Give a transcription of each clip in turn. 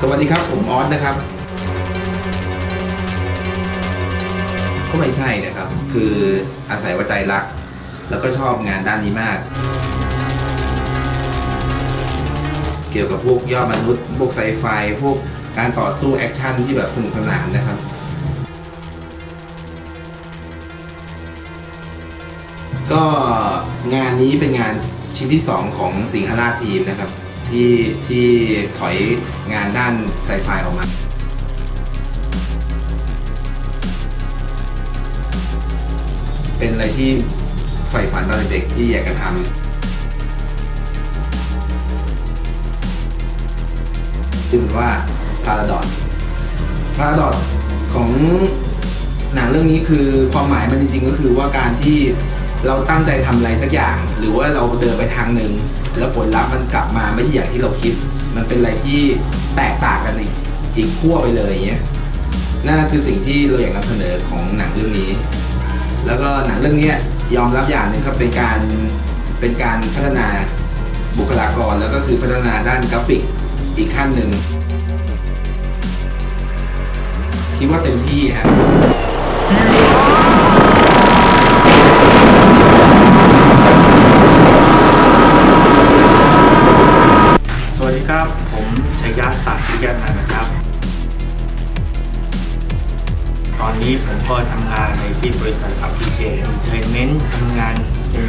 สวัสดีครับ ผมออสนะครับ ก็ไม่ใช่นะครับ คืออาศัยว่าใจรัก แล้วก็ชอบงานด้านนี้มาก เกี่ยวกับพวกยอดมนุษย์ พวกไซไฟ พวกการต่อสู้แอคชั่นที่แบบสนุกสนานนะครับก็งานนี้เป็นงานชิ้นที่ 2 ของสิงหราชทีมนะครับ ที่ที่ถอยงานด้านไซไฟออกมาเป็นอะไรที่ใฝ่ฝันตอนเด็กที่อยากจะทำชื่อว่า Paradox Paradox ของหนังเรื่องนี้คือความหมายมันจริงๆ ก็คือว่าการที่เราตั้งใจทำอะไรสักอย่าง หรือว่าเราเดินไปทางหนึ่ง แล้วผลลัพธ์มันกลับมาไม่ใช่อย่างที่เราคิด มันเป็นอะไรที่แตกต่างกันอีกอีกขั้วไปเลยอย่างเงี้ยนั่นคือสิ่งที่เราอยากนำเสนอของหนังเรื่องนี้ แล้วก็หนังเรื่องเนี้ยยอมรับอย่างหนึ่งครับเป็นการเป็นการพัฒนาบุคลากรแล้วก็คือพัฒนาด้านกราฟิกอีกขั้นหนึ่งคิดว่าเต็มที่ฮะ ยะตัดพิยานนะครับ ตอนนี้ผมก็ทำงานในที่บริษัท Application Entertainment ทำงานเป็น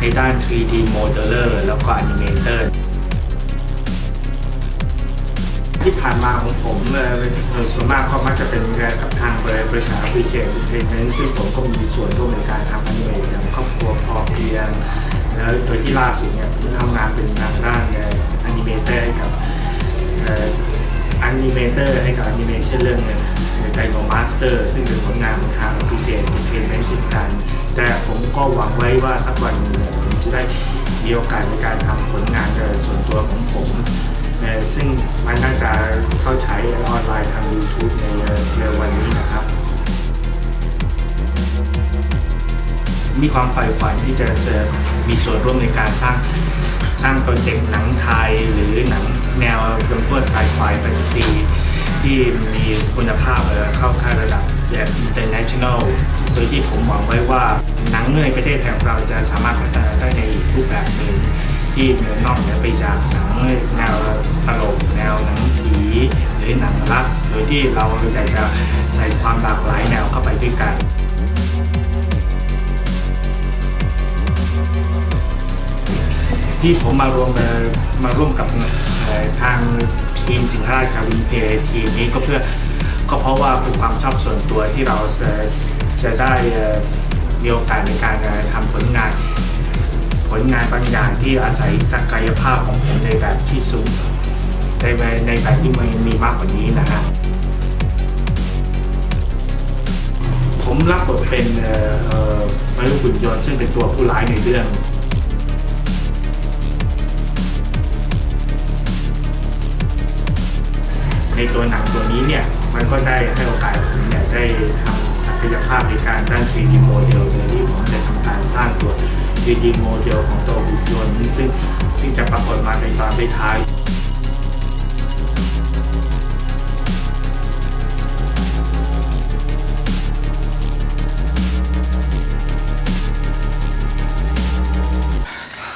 ในด้าน 3D Modeler แล้วก็ Animator ที่ผ่านมาของผมเอ่อเอ่อส่วนมากก็มักจะเป็นงานกับทางบริษัท Application Entertainment ซึ่งผมก็มีส่วนร่วมในการทำอนิเมะอย่างครอบครัวพอเพียง แล้วโดยที่ล่าสุดเนี่ยผมทำงานเป็นทางด้านอนิเมเตอร์กับ อนิเมเตอร์ให้กับแอนิเมชันเรื่องไดโนมาสเตอร์ ซึ่งเป็นผลงานของทางพีเจเทนเมนเช่นกัน แต่ผมก็หวังไว้ว่าสักวันหนึงเนี่ยผมจะได้มีโอกาสในการทำผลงานส่วนตัวของผมเอ่อซึ่งมันน่าจะเข้าใช้ออนไลน์ทาง YouTube ในเอ่อในวันนี้นะครับ มีความใฝ่ฝันที่จะมีส่วนร่วมในการสร้าง สร้างโปรเจกต์หนังไทยหรือหนังแนวจำพวกไซไฟแฟนตาซีที่มีคุณภาพเอ่อเข้าค่ายระดับแบบ international โดยที่ผมหวังไว้ว่าหนังในประเทศไทยของเราจะสามารถพัฒนาได้ในอีกรูปแบบหนึ่งที่เหนือนอกเหนือไปจากหนังแนวตลกแนวหนังผีหรือหนังรักโดยที่เราอยากจะใส่ความหลากหลายแนวเข้าไปด้วยกัน ที่ผมมารวมมาร่วมกับทางทีมสิงห์ราชารวินเททีมนี้ก็เพื่อก็เพราะว่าเป็นความชอบส่วนตัวที่เราจะจะได้มีโอกาสในการเอ่อทำผลงาน ผลงานบางอย่างที่อาศัยศักยภาพของผมในแบบที่สูงในแบบในแบบที่มันมีมากกว่านี้นะฮะผมรับบทเป็นเอ่อเอ่อมนุษย์หุ่นยนต์ซึ่งเป็นตัวผู้ร้ายในเรื่อง ในตัวหนังตัวนี้เนี่ยมันก็ได้ให้โอกาสผมเนี่ยได้ทำศักยภาพในการด้าน 3D โมเดลโดยที่ผมได้ทำการสร้างตัว 3D โมเดลของตัวหุ่นยนต์ซึ่งซึ่งจะปรากฏมาในตอนท้าย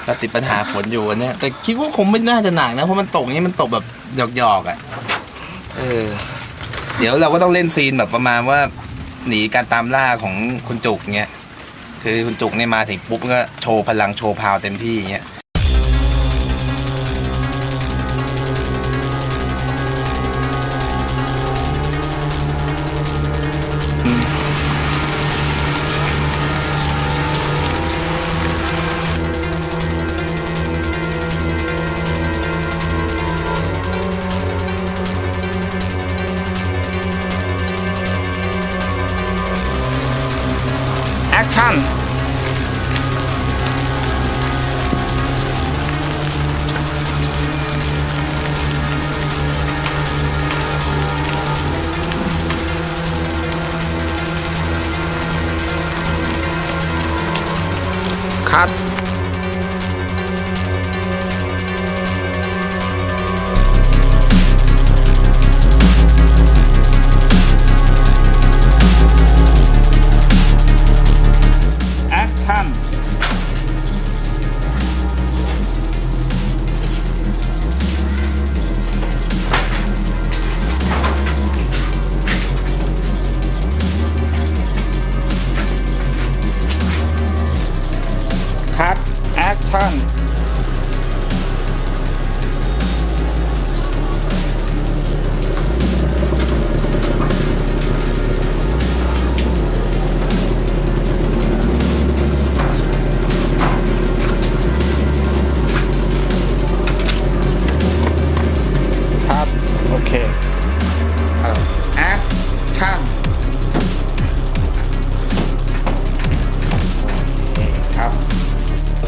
ก็ติดปัญหาฝนอยู่วันเนี้ยแต่คิดว่าคงไม่น่าจะหนักนะ เพราะมันตกอย่างนี้มันตกแบบหยอกๆอะ เออ เดี๋ยวเราก็ต้องเล่นซีนแบบประมาณว่า หนีการตามล่าของคุณจุกเงี้ย คือคุณจุกเนี่ยมาถึงปุ๊บก็โชว์พลังโชว์พาวเต็มที่อย่างเงี้ย คัน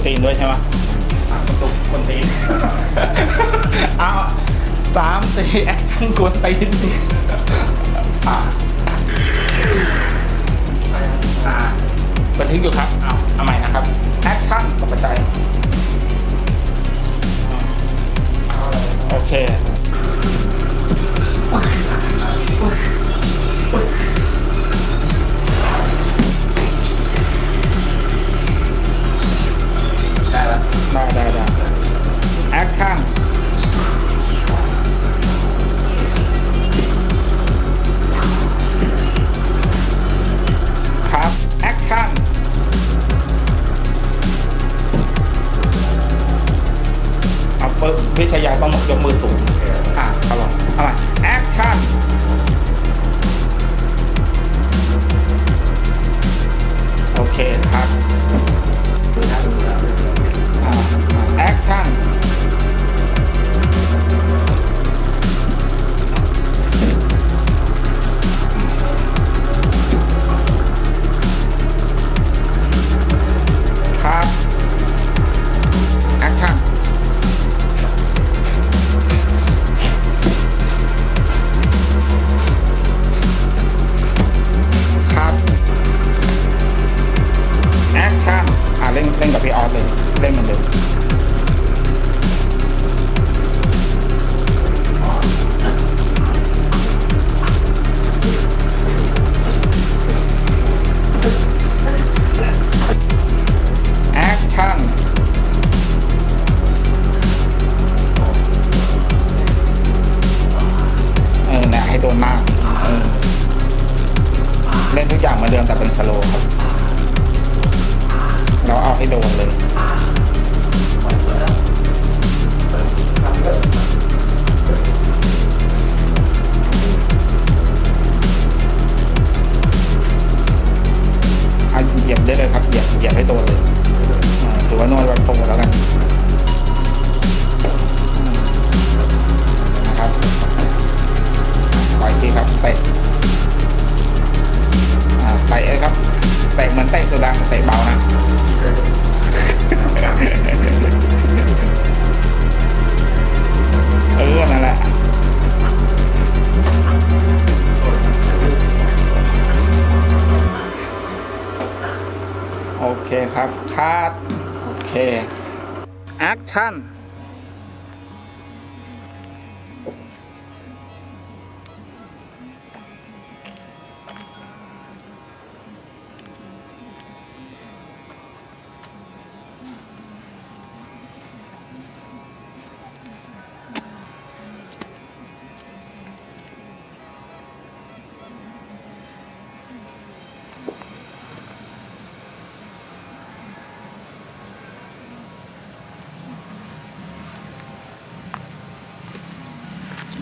ตีนด้วยใช่ไหมตุกคนตีน เอาสามสี่แอคชั่นกวนตีนอะอ่าบันทึกอยู่ครับ เอาเอาใหม่นะครับ แอคชั่นตกใจายโอเค ปึ๊บวิทยาต้องยกมือสูงอะเอาลองเอามาแอคชั่นโอเคครับดูนะดูนะแอคชั่น เหยียบได้เลยครับเหยียบเหยียบให้โดนเลยถือว่านวดวัดโพงแล้วกันนะครับปล่อยทีครับเตะอ่าเตะเลยครับเตะเหมือนเตะสุดังเตะเบานะ ครับคัดโอเคแอคชั่น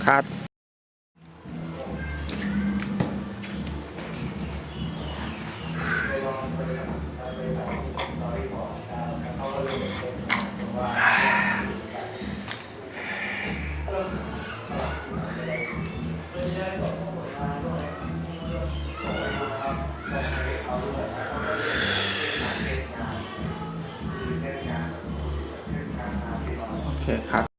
คัดโอเคคัด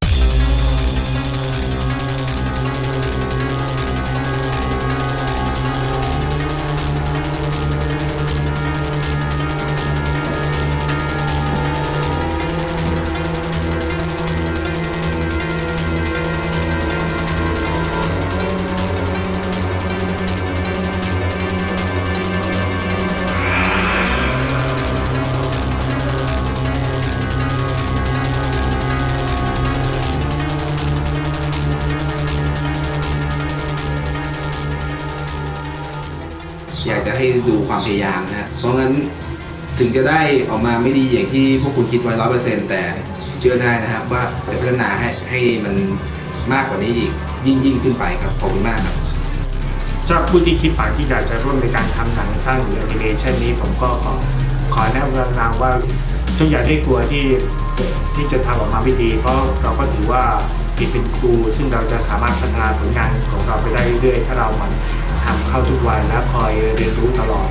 อยากจะให้ดูความพยายามนะ เพราะงั้นถึงจะได้ออกมาไม่ดีอย่างที่พวกคุณคิดไว้ร้อยเปอร์เซ็นต์แต่เชื่อได้นะครับว่าจะพัฒนาให้ให้มันมากกว่านี้อีกยิ่งยิ่งขึ้นไปครับขอบคุณมากครับสำหรับผู้ที่คิดฝันที่อยากจะร่วมในการทำหนังสั้นหรือแอนิเมชันนี้ผมก็ขอขอแนะนำว่าจงอย่าได้กลัวที่ที่จะทำออกมาไม่ดี เพราะเราก็ถือว่าผิดเป็นครู ซึ่งเราจะสามารถพัฒนาผลงานของเราไปได้เรื่อยๆ ถ้าเราหมัน ทำเข้าทุกวันและคอยเรียนรู้ตลอด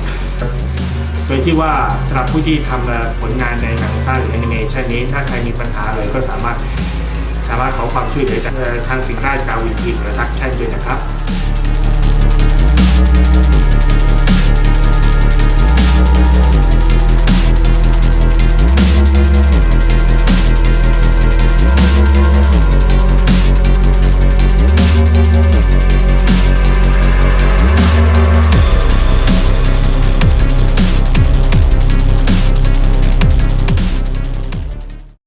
โดยที่ว่าสำหรับผู้ที่ทำผลงานในหนังสั้นหรือแอนิเมชันนี้ ถ้าใครมีปัญหาเลยก็สามารถสามารถขอความช่วยเหลือจากทางสิงห์ราชกาวินทีหรือทักแชทด้วยนะครับ